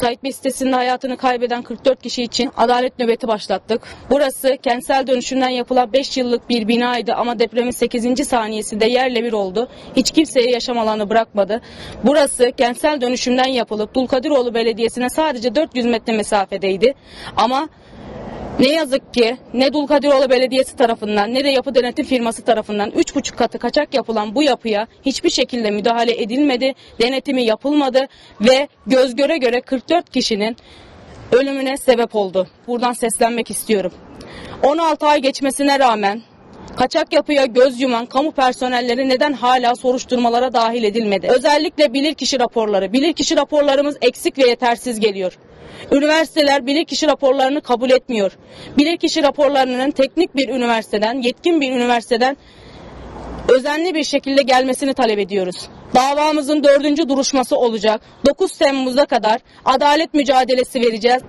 Sait Bey sitesinde hayatını kaybeden 44 kişi için adalet nöbeti başlattık. Burası kentsel dönüşümden yapılan 5 yıllık bir binaydı ama depremin 8. saniyesinde yerle bir oldu. Hiç kimseye yaşam alanı bırakmadı. Burası kentsel dönüşümden yapılıp Dulkadiroğlu Belediyesi'ne sadece 400 metre mesafedeydi. Ama ne yazık ki ne Dulkadiroğlu Belediyesi tarafından ne de yapı denetim firması tarafından 3,5 katı kaçak yapılan bu yapıya hiçbir şekilde müdahale edilmedi, denetimi yapılmadı ve göz göre göre 44 kişinin ölümüne sebep oldu. Buradan seslenmek istiyorum. 16 ay geçmesine rağmen Kaçak yapıya göz yuman kamu personelleri neden hala soruşturmalara dahil edilmedi? Özellikle bilirkişi raporları. Bilirkişi raporlarımız eksik ve yetersiz geliyor. Üniversiteler bilirkişi raporlarını kabul etmiyor. Bilirkişi raporlarının teknik bir üniversiteden, yetkin bir üniversiteden özenli bir şekilde gelmesini talep ediyoruz. Davamızın dördüncü duruşması olacak. 9 Temmuz'a kadar adalet mücadelesi vereceğiz.